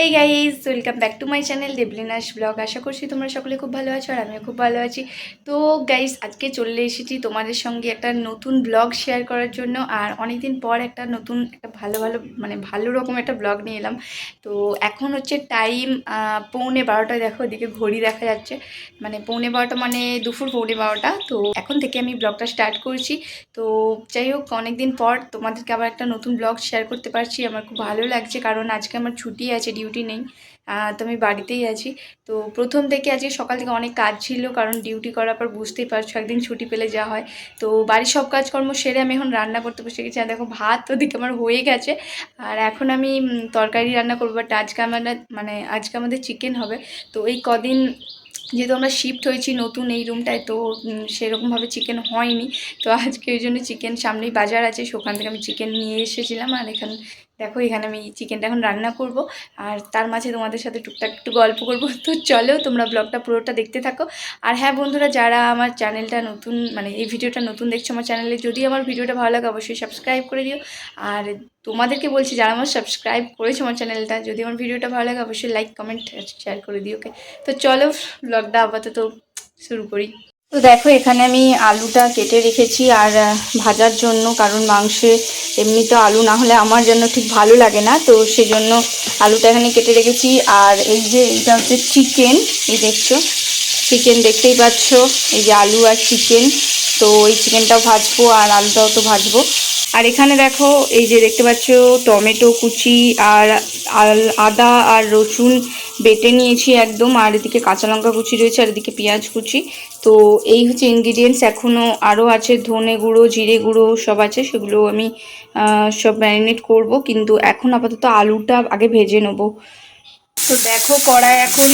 Hey guys welcome back to my channel Debolina's blog আশা করছি তোমরা সকলে খুব ভালো আছো আর আমিও খুব ভালো আছি। তো গাইজ আজকে চলে এসেছি তোমাদের সঙ্গে একটা নতুন ব্লগ শেয়ার করার জন্য। আর অনেকদিন পর একটা নতুন, একটা ভালো ভালো মানে ভালো রকম একটা ব্লগ নিয়ে এলাম। তো এখন হচ্ছে টাইম পৌনে বারোটা দেখো ওদিকে ঘড়ি দেখা যাচ্ছে। মানে পৌনে বারোটা মানে দুপুর পৌনে বারোটা। তো এখন থেকে আমি ব্লগটা স্টার্ট করছি। তো যাই হোক, অনেকদিন পর তোমাদেরকে আবার একটা নতুন ব্লগ শেয়ার করতে পারছি। আমার খুব ভালো লাগছে, কারণ আজকে আমার ছুটি আছে ডিউটি নেই। তো আমি বাড়িতেই আছি। তো প্রথম থেকে আজকে সকাল থেকে অনেক কাজ ছিল, কারণ ডিউটি করার পর বুঝতেই পারছ একদিন ছুটি পেলে যা হয়। তো বাড়ির সব কাজকর্ম সেরে আমি এখন রান্না করতে বসে গেছি। আর দেখো, ভাত ওদিকে আমার হয়ে গেছে। আর এখন আমি তরকারি রান্না করব। বাট আজকে আমার মানে আজকে আমাদের চিকেন হবে। তো এই কদিন যেহেতু আমরা শিফট হয়েছি নতুন এই রুমটায় তো সেরকমভাবে চিকেন হয়নি। তো আজকে ওই জন্য চিকেন সামনেই বাজার আছে। সেখান থেকে আমি চিকেন নিয়ে এসেছিলাম। আর এখানে দেখো, এখানে আমি চিকেনটা এখন রান্না করব। আর তার মাঝে তোমাদের সাথে টুকটাক একটু গল্প করব। তো চলো, তোমরা ব্লগটা পুরোটা দেখতে থাকো। আর হ্যাঁ বন্ধুরা, যারা আমার চ্যানেলটা নতুন মানে এই ভিডিওটা নতুন দেখছ আমার চ্যানেলে, যদি আমার ভিডিওটা ভালো লাগে, অবশ্যই সাবস্ক্রাইব করে দিও। আর তোমাদেরকে বলছি, যারা আমার সাবস্ক্রাইব করেছ আমার চ্যানেলটা, যদি আমার ভিডিওটা ভালো লাগে, অবশ্যই লাইক, কমেন্ট শেয়ার করে দিও ওকে তো চলো, ব্লগটা আপাতত শুরু করি। তো দেখো, এখানে আমি আলুটা কেটে রেখেছি, আর ভাজার জন্য, কারণ মাংসে এমনিতে আলু না হলে আমার জন্য ঠিক ভালো লাগে না, তো সেজন্য আলুটা এখানে কেটে রেখেছি। আর এই যে এটা হচ্ছে চিকেন এই দেখছ? চিকেন দেখতেই পাচ্ছ, এই যে আলু আর চিকেন তো এই চিকেনটাও ভাজবো আর আলুটাও তো ভাজবো। আর এখানে দেখো, এই যে দেখতে পাচ্ছ, টমেটো কুচি আর আদা আর রসুন বেটে নিয়েছি একদম, আর এদিকে কাঁচা লঙ্কা কুচি রয়েছে, আর এদিকে পেঁয়াজ কুচি। তো এই হচ্ছে ইনগ্রিডিয়েন্টস এখনও আরও আছে ধনে গুঁড়ো, জিরে গুঁড়ো সব আছে, সেগুলো আমি সব ম্যারিনেট করব, কিন্তু এখন আপাতত আলুটা আগে ভেজে নেব। তো দেখো কড়াই এখন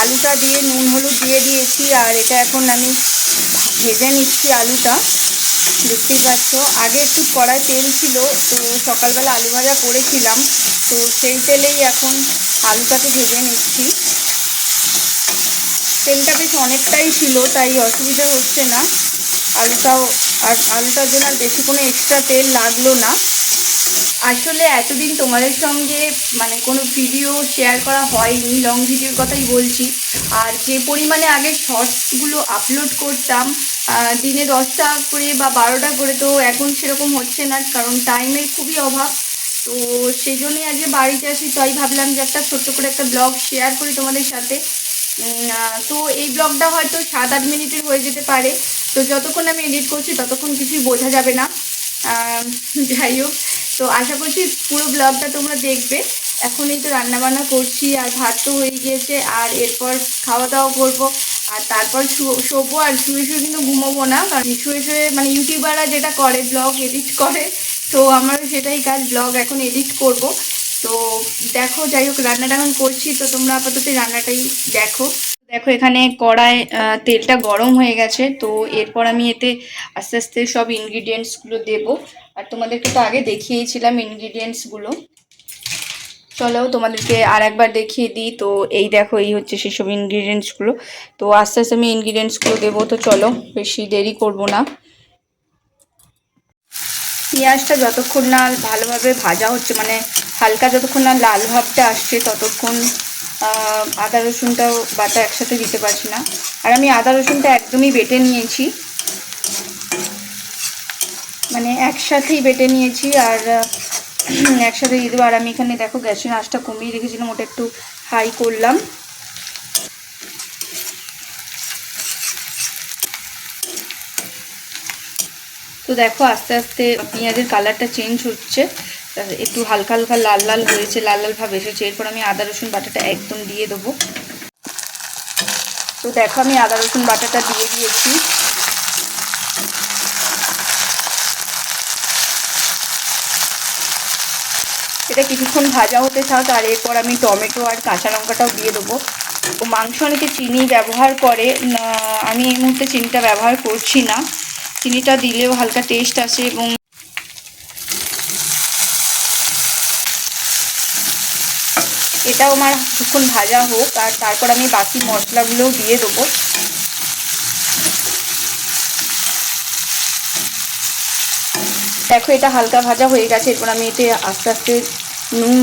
আলুটা দিয়ে, নুন, হলুদ দিয়ে দিয়েছি, আর এটা এখন আমি ভেজে নিচ্ছি আলুটা। দেখতেই পাচ্ছ। আগে একটু কড়াই তেল ছিল, তো সকালবেলা আলু ভাজা করেছিলাম। তো সেই তেলেই এখন আলুটাকে ভেজে নিচ্ছি। তেলটা বেশ অনেকটাই ছিল, তাই অসুবিধা হচ্ছে না। আলুটাও, আর আলুটার জন্য আর বেশি কোনো এক্সট্রা তেল লাগল না। আসলে এতদিন তোমাদের সঙ্গে মানে কোনো ভিডিও শেয়ার করা হয়নি লং ভিডিওর কথাই বলছি। আর যে পরিমাণে আগে শর্টসগুলো আপলোড করতাম দিনে দশটা করে বা বারোটা করে, তো এখন সেরকম হচ্ছে না, কারণ টাইমের খুবই অভাব। তো সেই জন্যই আজকে বাড়িতে আসি, তাই ভাবলাম যে একটা ছোট্ট করে একটা ব্লগ শেয়ার করি তোমাদের সাথে। তো এই ব্লগটা হয়তো সাত আট মিনিটের হয়ে যেতে পারে। তো যতক্ষণ আমি এডিট করছি, ততক্ষণ কিছুই বোঝা যাবে না। যাই হোক, তো আশা করছি পুরো ব্লগটা তোমরা দেখবে। এখন এই তো রান্নাবান্না করছি, আর ভাত তো হয়ে গিয়েছে, আর এরপর খাওয়া দাওয়া করব। আর তারপর শোবো আর শুয়ে শুয়ে কিন্তু ঘুমোবো না, কারণ শুয়ে শুয়ে মানে ইউটিউবাররা যেটা করে ব্লগ এডিট করে, তো আমার সেটাই কাজ ব্লগ এখন এডিট করব। তো দেখো, যাই হোক, রান্নাটা এখন করছি, তো তোমরা আপাতত রান্নাটাই দেখো। দেখো, এখানে কড়ায় তেলটা গরম হয়ে গেছে, তো এরপর আমি এতে আস্তে আস্তে সব ইনগ্রিডিয়েন্টসগুলো দেবো। আর তোমাদেরকে তো আগে দেখিয়েছিলাম ইনগ্রিডিয়েন্টসগুলো চলো তোমাদেরকে আর একবার দেখিয়ে দিই। তো এই দেখো, এই হচ্ছে সেসব ইনগ্রিডিয়েন্টসগুলো তো আস্তে আস্তে আমি ইনগ্রিডিয়েন্টসগুলো দেবো, তো চলো বেশি দেরি করব না। পেঁয়াজটা যতক্ষণ না ভালোভাবে ভাজা হচ্ছে মানে হালকা যতক্ষণ না লাল ভাবটা আসছে, ততক্ষণ আদা রসুনটাও বাটা একসাথে দিতে পারছি না। আর আমি আদা, রসুনটা একদমই বেটে নিয়েছি। মানে একসাথেই বেটে নিয়েছি, আর একসাথে দিয়ে দেবো। আর আমি এখানে দেখো গ্যাসের আঁচটা কমিয়ে রেখেছিলাম, ওটা একটু হাই করলাম। তো দেখো আস্তে আস্তে পেঁয়াজের কালারটা চেঞ্জ হচ্ছে। একটু হালকা হালকা লাল লাল হয়েছে, লাল লাল ভাব এসেছে। এরপর আমি আদা, রসুন, বাটাটা একদম দিয়ে দেবো। তো দেখো আমি আদা, রসুন, বাটাটা দিয়ে দিয়েছি। এটা কিছুক্ষণ ভাজা হতে থাক, আর এরপর আমি টমেটো আর কাঁচা লঙ্কাটাও দিয়ে দেবো। মাংস অনেকে চিনি ব্যবহার করে আমি এই মুহূর্তে চিনিটা ব্যবহার করছি না। চিনিটা দিলেও হালকা টেস্ট আসে এবং এটাও আমার কিছুক্ষণ ভাজা হোক, আর তারপর আমি বাকি মশলাগুলোও দিয়ে দেবো। দেখো, এটা হালকা ভাজা হয়ে গেছে, এরপর আমি এতে আস্তে আস্তে নুন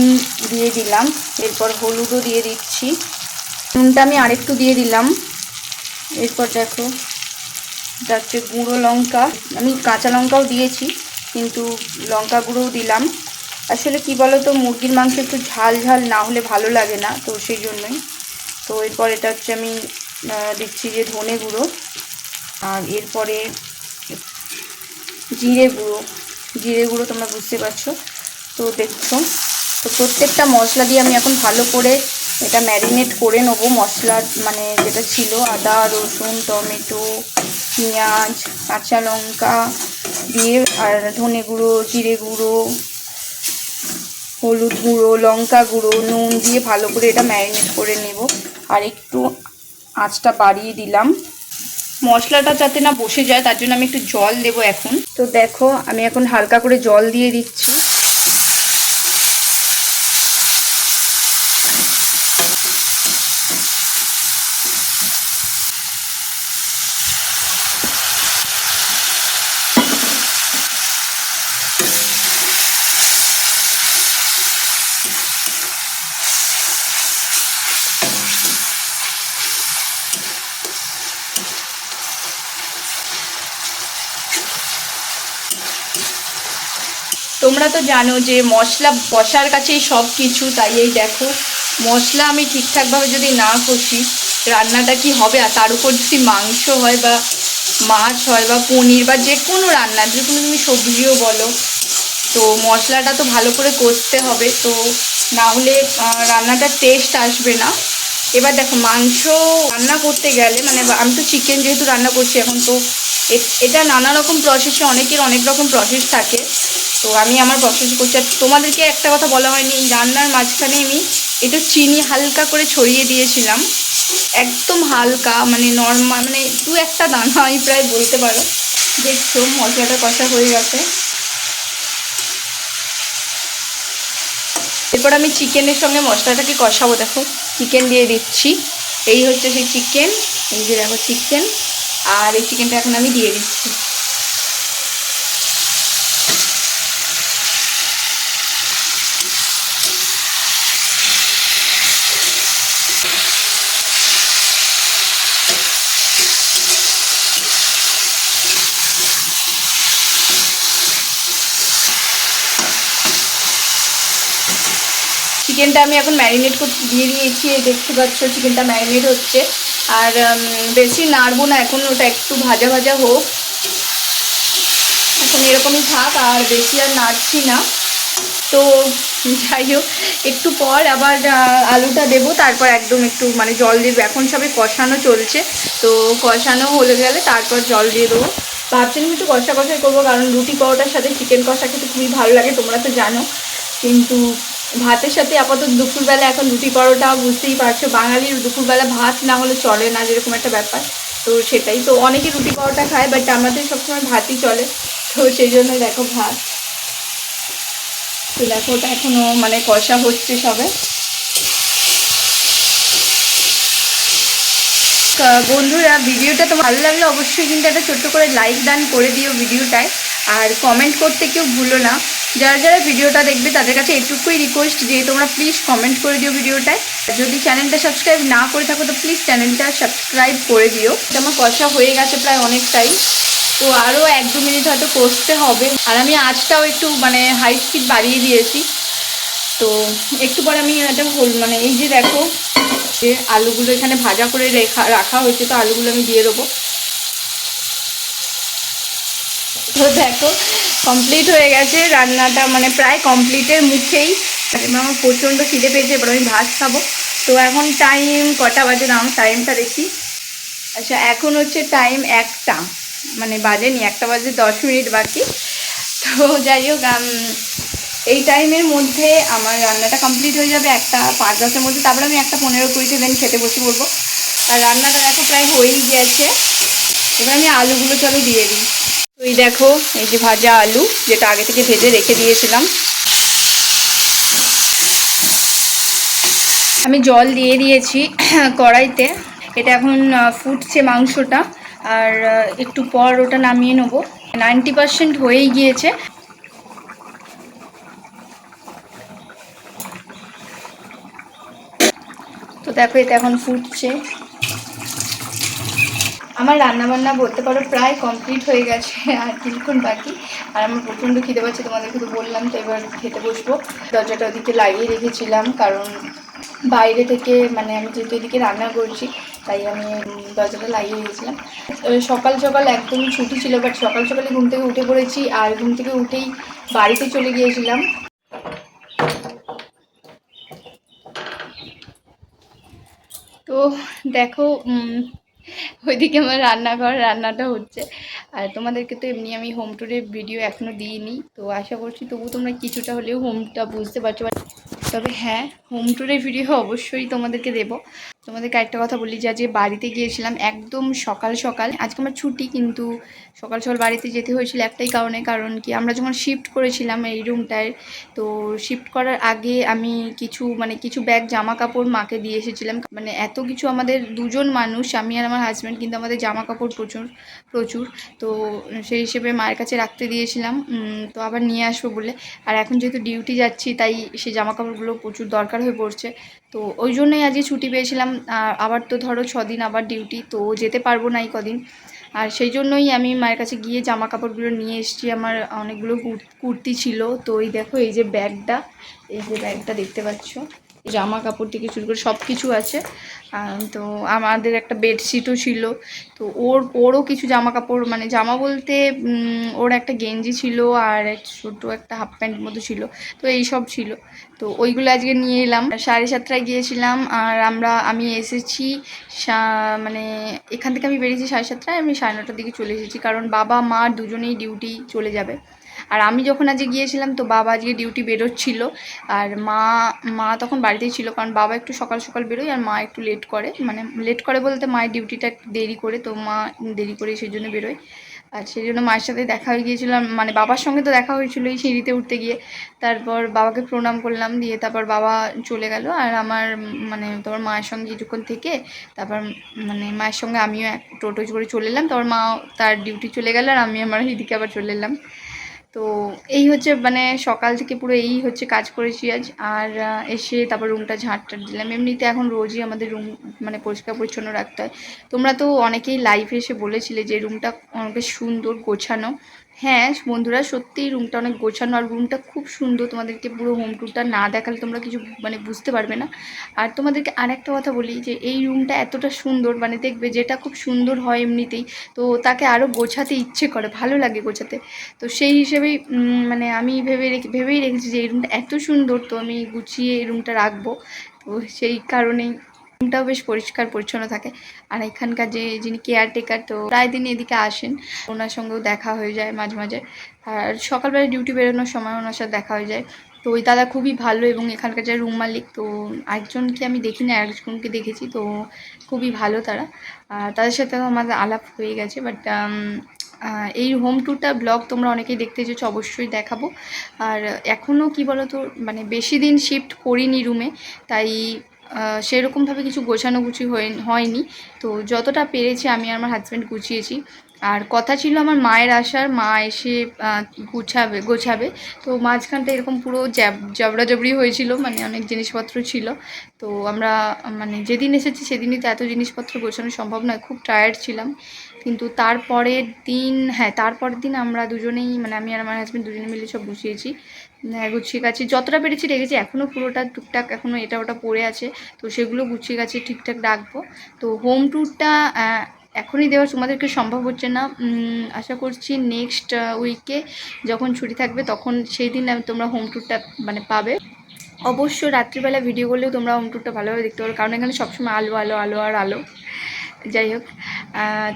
দিয়ে দিলাম। এরপর হলুদও দিয়ে দিচ্ছি। নুনটা আমি আরেকটু দিয়ে দিলাম। এরপর দেখো এটা হচ্ছে গুঁড়ো লঙ্কা। আমি কাঁচা লঙ্কাও দিয়েছি, কিন্তু লঙ্কা গুঁড়োও দিলাম। আসলে কি বলো তো মুরগির মাংস একটু ঝাল ঝাল না হলে ভালো লাগে না, তো সেই জন্যই। তো এরপর এটা হচ্ছে আমি দিচ্ছি যে ধনে গুঁড়ো। আর এরপরে জিরে গুঁড়ো। জিরে গুঁড়ো তোমরা বুঝতে পারছ। তো দেখছ তো প্রত্যেকটা মশলা দিয়ে আমি এখন ভালো করে এটা ম্যারিনেট করে নেব মশলা মানে যেটা ছিল, আদা, রসুন, টমেটো, পেঁয়াজ, কাঁচা লঙ্কা দিয়ে, আর ধনে গুঁড়ো, জিরে গুঁড়ো, হলুদ গুঁড়ো, লঙ্কা গুঁড়ো, নুন দিয়ে ভালো করে এটা ম্যারিনেট করে নেব। আর একটু আঁচটা বাড়িয়ে দিলাম। মশলাটা যাতে না বসে যায়, তার জন্য আমি একটু জল দেব এখন। তো দেখো, আমি এখন হালকা করে জল দিয়ে দিচ্ছি। তোমরা তো জানো যে মশলা বসার কাছেই সব কিছু, তাই এই দেখো, মশলা আমি ঠিকঠাকভাবে যদি না কষি, রান্নাটা কি হবে? আর তার উপর যদি মাংস হয় বা মাছ হয় বা পনির বা যে কোনো রান্না, যে কোনো তুমি সবজিও বলো, তো মশলাটা তো ভালো করে কষতে হবে, তো না হলে রান্নাটার টেস্ট আসবে না। এবার দেখো, মাংস রান্না করতে গেলে মানে আমি তো চিকেন যেহেতু রান্না করছি এখন, তো এটা নানা রকম প্রসেসে অনেকের অনেক রকম প্রসেস থাকে। তো আমি আমার প্রসেস করছি। আর তোমাদেরকে একটা কথা বলা হয়নি রান্নার মাঝখানে আমি একটু চিনি হালকা করে ছড়িয়ে দিয়েছিলাম। একদম হালকা মানে নর্মাল মানে দু একটা দানা আমি প্রায় বলতে পারো। দেখছ, মশলাটা কষা হয়ে গেছে। এরপর আমি চিকেনের সঙ্গে মশলাটাকে কষাবো, দেখো, চিকেন দিয়ে দিচ্ছি। এই হচ্ছে সেই চিকেন, এই যে দেখো চিকেন, আর এই চিকেনটা এখন আমি দিয়ে দিচ্ছি। চিকেনটা আমি এখন ম্যারিনেট করতে দিয়ে দিয়েছি দেখতে পাচ্ছ চিকেনটা ম্যারিনেট হচ্ছে। আর বেশি নাড়বো না, এখন ওটা একটু ভাজা ভাজা হোক। এখন এরকমই থাক, আর বেশি আর নাড়ছি না। তো, যাই হোক, একটু পর আবার আলুটা দেবো, তারপর একদম একটু মানে জল দেবো। এখন সবে কষানো চলছে, তো কষানো হলে গেলে তারপর জল দিয়ে দেবো। ভাবছিলাম একটু কষা কষাই করব, কারণ রুটি পরোটার সাথে চিকেন কষা খেতে খুবই ভালো লাগে, তোমরা তো জানো। কিন্তু ভাতের সাথে আপাতত দুপুরবেলা এখন রুটি পরোটা, বুঝতেই পারছ, বাঙালির দুপুরবেলা ভাত না হলে চলে না, যেরকম একটা ব্যাপার। তো সেটাই, তো অনেকে রুটি পরোটা খায় বাট আমাদের সবসময় ভাতই চলে। তো সেই জন্য দেখো ভাত। তো দেখো ওটা এখনও মানে কষা হচ্ছে সবে। বন্ধুরা, ভিডিওটা তো ভালো লাগলে অবশ্যই কিন্তু একটা ছোট্ট করে লাইক দান করে দিও ভিডিওটায়। আর কমেন্ট করতে কেউ ভুলো না। যারা যারা ভিডিওটা দেখবে, তাদের কাছে এটুকুই রিকোয়েস্ট যে তোমরা প্লিজ কমেন্ট করে দিও ভিডিওটায়। যদি চ্যানেলটা সাবস্ক্রাইব না করে থাকো, তো প্লিজ চ্যানেলটা সাবস্ক্রাইব করে দিও। আমার কষা হয়ে গেছে প্রায় অনেকটাই। তো আরও এক দু মিনিট হয়তো কষতে হবে। আর আমি আঁচটাও একটু মানে হাই স্পিড বাড়িয়ে দিয়েছি। তো একটু পরে আমি এটা হল মানে এই যে দেখো, যে আলুগুলো এখানে ভাজা করে রেখা, রাখা হয়েছে, তো আলুগুলো আমি দিয়ে দেবো। তো দেখো কমপ্লিট হয়ে গেছে, রান্নাটা মানে প্রায় কমপ্লিটের মুখেই। আমার প্রচণ্ড খিদে পেয়েছে, এবার আমি ভাত খাব। তো এখন টাইম কটা বাজে না আমার টাইমটা দেখি। আচ্ছা এখন হচ্ছে টাইম একটা। মানে বাজেনি, একটা বাজে দশ মিনিট বাকি। তো যাই হোক এই টাইমের মধ্যে আমার রান্নাটা কমপ্লিট হয়ে যাবে একটা, পাঁচ দশের মধ্যে। তারপরে আমি একটা পনেরো কুড়িতে দেন খেতে বসে পড়ব। আর রান্নাটা দেখো প্রায় হয়েই গেছে। এবার আমি আলুগুলো চলো দিয়ে দিই। তুই দেখো এই যে ভাজা আলু, যেটা আগে থেকে ভেজে রেখে দিয়েছিলাম। আমি জল দিয়ে দিয়েছি কড়াইতে। এটা এখন ফুটছে মাংসটা, আর একটু পর ওটা নামিয়ে নেব। নাইনটি পার্সেন্ট হয়েই গিয়েছে। তো দেখো, এটা এখন ফুটছে। আমার রান্না বান্না বলতে পারো প্রায় কমপ্লিট হয়ে গেছে আর কিছুক্ষণ বাকি। আর আমার প্রচণ্ড খিদে পাচ্ছে তোমাদেরকে তো বললাম তো এবার খেতে বসবো। দরজাটা ওদিকে লাগিয়ে রেখেছিলাম কারণ বাইরে থেকে মানে আমি যেহেতু এদিকে রান্না করছি তাই আমি দরজাটা লাগিয়ে আহ, সকাল সকাল একদমই ছুটি ছিল বাট সকাল সকালে ঘুম থেকে উঠে পড়েছি আর ঘুম থেকে উঠেই বাড়িতে চলে গিয়েছিলাম। তো দেখো ওইদিকে আমার রান্নাঘর, রান্নাটা হচ্ছে। আর তোমাদেরকে তো এমনি আমি হোম ট্যুরের ভিডিও এখনও দিইনি, তো আশা করছি তবু তোমরা কিছুটা হলেও হোমটা বুঝতে পারছ। তবে হ্যাঁ হোম ট্যুরের ভিডিও অবশ্যই তোমাদেরকে দেবো। তোমাদেরকে একটা কথা বলি, যে আজকে বাড়িতে গিয়েছিলাম একদম সকাল সকাল, আজকে আমার ছুটি কিন্তু সকাল সকাল বাড়িতে যেতে হয়েছিল একটাই কারণে, কারণ কি আমরা যখন শিফট করেছিলাম এই রুমটায় তো শিফট করার আগে আমি কিছু মানে কিছু ব্যাগ জামা কাপড় মাকে দিয়ে এসেছিলাম। মানে এত কিছু আমাদের দুজন মানুষ, আমি আর আমার হাজব্যান্ড কিন্তু আমাদের জামা কাপড় প্রচুর প্রচুর, তো সেই হিসেবে মায়ের কাছে রাখতে দিয়েছিলাম তো আবার নিয়ে আসব বলে। আর এখন যেহেতু ডিউটি যাচ্ছি, তাই সেই জামা কাপড়গুলো প্রচুর দরকার হয়ে পড়ছে। তো ওই জন্যই আজকে ছুটি পেয়েছিলাম। আবার তো ধরো ছদিন আবার ডিউটি তো যেতে পারব না এই কদিন। আর সেই জন্যই আমি মায়ের কাছে গিয়ে জামা কাপড়গুলো নিয়ে এসেছি। আমার অনেকগুলো কুর- কুর্তি ছিল। তো এই দেখো, এই যে ব্যাগটা এই যে ব্যাগটা দেখতে পাচ্ছ। জামা কাপড় থেকে শুরু করে সব কিছু আছে তো আমাদের একটা বেডশিটও ছিল। তো ওর, ওরও কিছু জামা কাপড় মানে জামা বলতে ওর একটা গেঞ্জি ছিল আর ছোটো একটা হাফ প্যান্ট মতো ছিল। তো এই সব ছিল। তো ওইগুলো আজকে নিয়ে এলাম। সাড়ে সাতটায় গিয়েছিলাম আর আমরা, আমি এসেছি মানে এখান থেকে আমি বেরিয়েছি সাড়ে সাতটায়, আমি সাড়ে নটার দিকে চলে এসেছি। কারণ বাবা, মা দুজনেই ডিউটি চলে যাবে। আর আমি যখন আজকে গিয়েছিলাম, তো বাবা আজকে ডিউটি বেরোচ্ছিল। আর মা মা তখন বাড়িতেই ছিল, কারণ বাবা একটু সকাল সকাল বেরোয় আর মা একটু লেট করে। মানে লেট করে বলতে মায়ের ডিউটিটা দেরি করে, তো মা দেরি করে সেই জন্য বেরোয়। আর সেই জন্য মায়ের সাথে দেখা হয়ে গিয়েছিলাম মানে বাবার সঙ্গে তো দেখা হয়েছিল এই সিঁড়িতে উঠতে গিয়ে। তারপর বাবাকে প্রণাম করলাম, দিয়ে তারপর বাবা চলে গেল। আর আমার মানে তোমার মায়ের সঙ্গে কিছুক্ষণ থেকে, তারপর মানে মায়ের সঙ্গে আমিও এক টোটো করে চলে এলাম। তারপর মা তার ডিউটি চলে গেল, আর আমি আমার এদিকে আবার চলে এলাম। তো এই হচ্ছে মানে সকাল থেকে পুরো এই হচ্ছে কাজ করেছি আজ। আর এসে তারপর রুমটা ঝাঁট টাট দিলাম। এমনিতে এখন রোজই আমাদের রুম মানে পরিষ্কার পরিচ্ছন্ন রাখতে হয়। তোমরা তো অনেকেই লাইভে এসে বলেছিলে যে রুমটা অনেক সুন্দর গোছানো। হ্যাঁ বন্ধুরা, সত্যিই রুমটা অনেক গোছানো আর রুমটা খুব সুন্দর। তোমাদেরকে পুরো হোম ট্যুরটা না দেখালে তোমরা কিছু মানে বুঝতে পারবে না। আর তোমাদেরকে আরেকটা কথা বলি যে, এই রুমটা এতটা সুন্দর মানে দেখবে যেটা খুব সুন্দর হয় এমনিতেই, তো তাকে আরও গোছাতে ইচ্ছে করে, ভালো লাগে গোছাতে। তো সেই হিসেবেই মানে আমি ভেবে রেখে, ভেবেই রেখেছি যে, এই রুমটা এত সুন্দর, তো আমি গুছিয়ে এই রুমটা রাখব। তো সেই কারণেই রুমটাও বেশ পরিষ্কার, পরিচ্ছন্ন থাকে। আর এখানকার যে, যিনি কেয়ারটেকার তো প্রায় দিন এদিকে আসেন। ওনার সঙ্গেও দেখা হয়ে যায় মাঝে মাঝে। আর সকালবেলা ডিউটি বেরোনোর সময় ওনার সাথে দেখা হয়ে যায়। তো ওই দাদা খুবই ভালো এবং এখানকার যে রুম মালিক, তো একজনকে আমি দেখি না একজনকে দেখেছি, তো খুবই ভালো তারা। আর তাদের সাথেও আমাদের আলাপ হয়ে গেছে বাট এই হোম ট্যুরটা ব্লগ তোমরা অনেকেই দেখতে চেয়েছো, অবশ্যই দেখাবো। আর এখনও কি বলো তো মানে বেশি দিন শিফট করিনি রুমে তাই সেরকমভাবে কিছু গোছানো গুছি হয়নি। তো যতটা পেরেছি আমি আমার হাজব্যান্ড গুছিয়েছি। আর কথা ছিল আমার মায়ের আসার, মা এসে গুছাবে, গোছাবে। তো মাঝখানটা এরকম পুরো জ্যাব জবড়া জবড়ি হয়েছিল মানে অনেক জিনিসপত্র ছিল। তো আমরা মানে যেদিন এসেছি সেদিনই তো এত জিনিসপত্র গোছানো সম্ভব নয়, খুব টায়ার্ড ছিলাম। কিন্তু তারপরের দিন হ্যাঁ তারপরের দিন আমরা দুজনেই মানে আমি আর আমার হাজব্যান্ড দুজনে মিলে সব গুছিয়েছি। গুছিয়ে গেছি যতটা পেরেছি রেখেছি। এখনও পুরোটা টুকটাক এখনও এটা ওটা পড়ে আছে। তো সেগুলো গুছিয়ে গেছে ঠিকঠাক রাখব। তো হোম ট্যুরটা এখনই দেওয়া তোমাদেরকে সম্ভব হচ্ছে না। আশা করছি নেক্সট উইকে যখন ছুটি থাকবে তখন সেই দিন তোমরা হোম ট্যুরটা মানে পাবে। অবশ্য রাত্রিবেলা ভিডিও করলেও তোমরা হোম ট্যুরটা ভালোভাবে দেখতে পারো। কারণ এখানে সবসময় আলো আলো আলো আর আলো। যাই হোক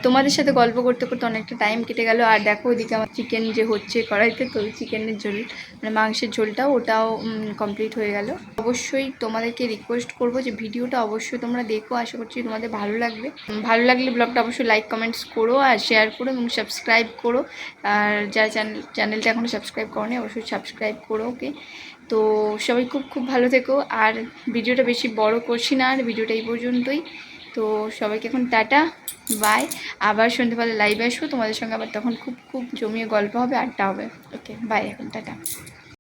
তোমাদের সাথে গল্প করতে করতে অনেকটা টাইম কেটে গেল। আর দেখো ওদিকে আমার চিকেন যে হচ্ছে কড়াইতে, তো চিকেনের ঝোল মানে মাংসের ঝোলটা, ওটাও কমপ্লিট হয়ে গেল। অবশ্যই তোমাদেরকে রিকোয়েস্ট করব যে ভিডিওটা অবশ্যই তোমরা দেখো। আশা করছি তোমাদের ভালো লাগবে। ভালো লাগলে ব্লগটা অবশ্যই লাইক কমেন্টস করো আর শেয়ার করো এবং সাবস্ক্রাইব করো। আর যারা চ্যানেল চ্যানেলটা এখনও সাবস্ক্রাইব করো অবশ্যই সাবস্ক্রাইব করো ওকে তো সবাই খুব খুব ভালো থেকো। আর ভিডিওটা বেশি বড় করছি না, আর ভিডিওটা এই পর্যন্তই। তো সবাইকে এখন টাটা বাই আবার সন্ধ্যেবেলা লাইভে আসব, তোমাদের সঙ্গে আবার তখন খুব খুব জমিয়ে গল্প হবে, আড্ডা হবে। ওকে বাই এখন, টাটা।